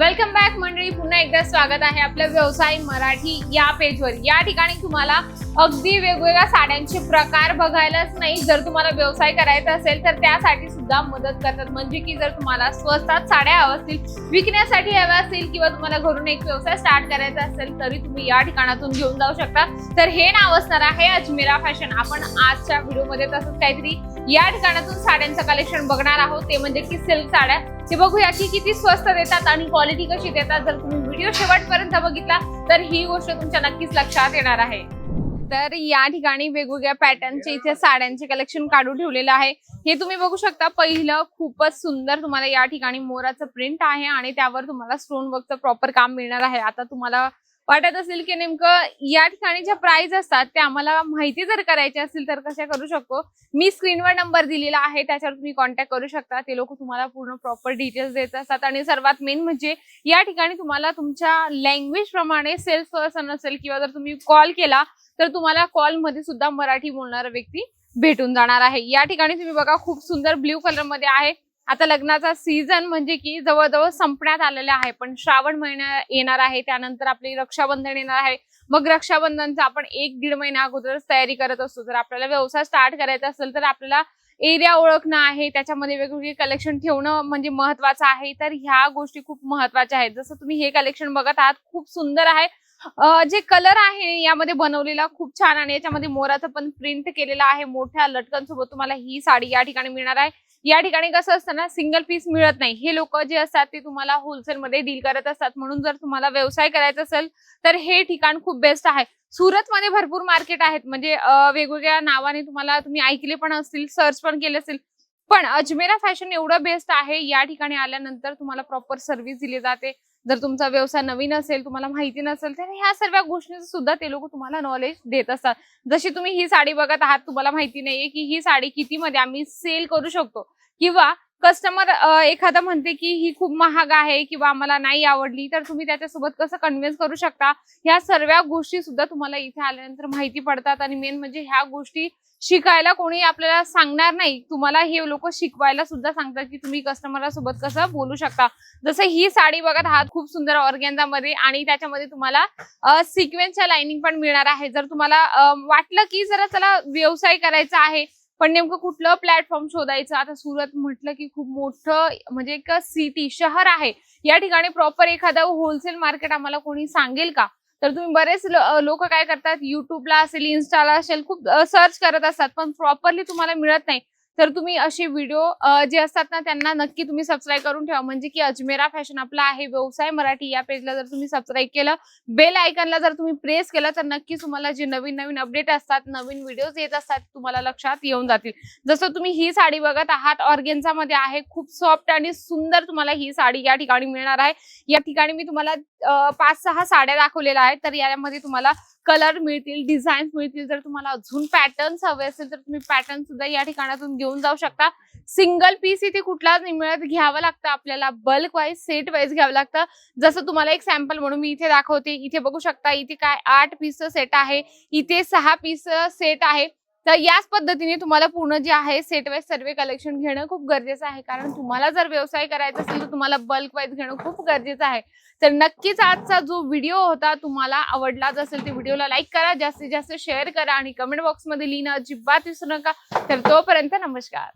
Welcome back मंडळी. पुन्हा एकदा स्वागत आहे आपल्या व्यवसाय मराठी या पेजवर या ठिकाणी तुम्हाला अगदी वेगवेगळ्या साड्यांचे प्रकार बघायलाच नाही. जर तुम्हाला व्यवसाय करायचा असेल तर त्यासाठी सुद्धा मदत करतात. म्हणजे की जर तुम्हाला स्वस्तात साड्या हव्या असतील विकण्यासाठी हव्या असतील किंवा तुम्हाला घरून एक व्यवसाय स्टार्ट करायचा असेल तरी तुम्ही या ठिकाणातून घेऊन जाऊ शकता. तर हे नाव असणार आहे अजमेरा फॅशन आपण आजच्या व्हिडिओमध्ये तसंच काहीतरी या ठिकाणातून साड्यांचं कलेक्शन बघणार आहोत. ते म्हणजे की सिल्क साड्या. ते बघूया की किती स्वस्त देतात आणि क्वालिटी कशी देतात. जर तुम्ही व्हिडिओ शेवटपर्यंत बघितला तर ही गोष्ट तुमच्या नक्कीच लक्षात येणार आहे. तर या ठिकाणी वेगवेगळ्या पॅटर्नचे इथे साड्यांचे कलेक्शन काढून ठेवलेलं आहे. हे तुम्ही बघू शकता पहिलं खूपच सुंदर तुम्हाला या ठिकाणी मोराचं प्रिंट आहे आणि त्यावर तुम्हाला स्टोन वर्कचं प्रॉपर काम मिळणार आहे. आता तुम्हाला वाटत असेल की नेमकं या ठिकाणी ज्या प्राइस असतात त्या आम्हाला माहिती जर करायची असतील तर कशा करू शकतो? मी स्क्रीनवर नंबर दिलेला आहे त्याच्यावर तुम्ही कॉन्टॅक्ट करू शकता. ते लोक तुम्हाला पूर्ण प्रॉपर डिटेल्स देत असतात. आणि सर्वात मेन म्हणजे या ठिकाणी तुम्हाला तुमच्या लँग्वेज प्रमाणे सेल्फ पर्सन असेल किंवा जर तुम्ही कॉल केला तर तुम्हाला कॉलमध्ये सुद्धा मराठी बोलणारा व्यक्ती भेटून जाणार आहे. या ठिकाणी तुम्ही बघा खूप सुंदर ब्ल्यू कलरमध्ये आहे. आता लग्नाचा सीझन म्हणजे की जवळजवळ संपण्यात आलेला आहे. पण श्रावण महिना येणार आहे त्यानंतर आपली रक्षाबंधन येणार आहे. मग रक्षाबंधनचा आपण एक दीड महिना अगोदरच तयारी करत असतो. जर आपल्याला व्यवसाय स्टार्ट करायचा असेल तर आपल्याला एरिया ओळखणं आहे त्याच्यामध्ये वेगवेगळे कलेक्शन ठेवणं म्हणजे महत्वाचं आहे. तर ह्या गोष्टी खूप महत्त्वाच्या आहेत. जसं तुम्ही हे कलेक्शन बघत आहात खूप सुंदर आहे. जे कलर आहे यामध्ये बनवलेला खूप छान आणि याच्यामध्ये मोराचं पण प्रिंट केलेलं आहे. मोठ्या लटकनसोबत तुम्हाला ही साडी या ठिकाणी मिळणार आहे. या ठिकाणी कसं असतं ना सिंगल पीस मिळत नाही. हे लोक जे असतात ते तुम्हाला होलसेल मध्ये डील करत असतात. म्हणून जर तुम्हाला व्यवसाय करायचा असेल तर हे ठिकाण खूप बेस्ट आहे. सुरत मध्ये भरपूर मार्केट आहेत. म्हणजे वेगवेगळ्या नावाने तुम्हाला तुम्ही ऐकले पण असतील सर्च पण केले असेल. पण अजमेरा फॅशन एवढं बेस्ट आहे. या ठिकाणी आल्यानंतर तुम्हाला प्रॉपर सर्व्हिस दिली जाते. जर तुमचा व्यवसाय नवीन असेल तुम्हाला माहिती नसेल तर ह्या सर्व गोष्टींचं सुद्धा ते लोक तुम्हाला नॉलेज देत असतात. जशी तुम्ही ही साडी बघत आहात तुम्हाला माहिती नाहीये की ही साडी कितीमध्ये आम्ही सेल करू शकतो. किंवा कस्टमर एखादा म्हणते की ही खूप महाग आहे किंवा आम्हाला नाही आवडली तर तुम्ही त्याच्यासोबत कसं कन्व्हिन्स करू शकता? ह्या सर्व गोष्टी सुद्धा तुम्हाला इथे आल्यानंतर माहिती पडतात आणि मेन म्हणजे ह्या गोष्टी शिकायला कोणी आपल्याला सांगणार नाही. तुम्हाला हे लोक शिकवायला सुद्धा सांगतात की तुम्ही कस्टमरला सोबत कसं बोलू शकता. जसं ही साडी बघत आहात खूप सुंदर ऑर्गेन्झामध्ये आणि त्याच्यामध्ये तुम्हाला सिक्वेन्सच्या लाइनिंग पण मिळणार आहे. जर तुम्हाला वाटलं की जरा चला व्यवसाय करायचा आहे पण नेमकं कुठलं प्लॅटफॉर्म शोधायचं? आता सुरत म्हटलं की खूप मोठं म्हणजे एक सिटी शहर आहे. या ठिकाणी प्रॉपर एखादं होलसेल मार्केट आम्हाला कोणी सांगेल का? तर तुम्ही बरेच लोक काय करतात? युट्यूबला असेल इन्स्टाला असेल खूप सर्च करत असतात. पण प्रॉपरली तुम्हाला मिळत नाही. तर तुम्ही असे व्हिडिओ जे असतात ना त्यांना नक्की तुम्ही सबस्क्राईब करून ठेवा. म्हणजे की अजमेरा फॅशन आपला आहे व्यवसाय मराठी या पेजला जर तुम्ही सबस्क्राईब केलं बेल आयकनला जर तुम्ही प्रेस केलं तर नक्की तुम्हाला जे नवीन नवीन अपडेट असतात नवीन व्हिडिओज येत असतात तुम्हाला लक्षात येऊन जातील. जसं तुम्ही ही साडी बघत आहात ऑर्गेन्झामध्ये आहे खूप सॉफ्ट आणि सुंदर तुम्हाला ही साडी या ठिकाणी मिळणार आहे. या ठिकाणी मी तुम्हाला पाच सहा साड्या दाखवलेल्या आहेत तर यामध्ये तुम्हाला कलर मिळतील डिझाईन्स मिळतील. जर तुम्हाला अजून पॅटर्न्स हवे असेल तर तुम्ही पॅटर्न सुद्धा या ठिकाणातून घेऊन जाऊ शकता. सिंगल पीस इथे कुठलाच मिळत घ्यावं लागतं आपल्याला. बल्क वाईज सेट वाईज घ्यावं लागतं. जसं तुम्हाला एक सॅम्पल म्हणून मी इथे दाखवते. इथे बघू शकता इथे काय आठ पीस सेट आहे. इथे सहा पीस सेट आहे. तर याच पद्धतीने तुम्हाला पूर्ण जे आहे सेट वाईज सर्वे कलेक्शन घेणं खूप गरजेचं आहे. कारण तुम्हाला जर व्यवसाय करायचा असेल तर तुम्हाला बल्क वाईज घेणं खूप गरजेचं आहे. तर नक्कीच आजचा जो व्हिडिओ होता तुम्हाला आवडलाच असेल ते व्हिडिओला लाईक करा जास्तीत जास्त शेअर करा आणि कमेंट बॉक्समध्ये लिहिणं अजिबात विसरू नका. तर तोपर्यंत नमस्कार.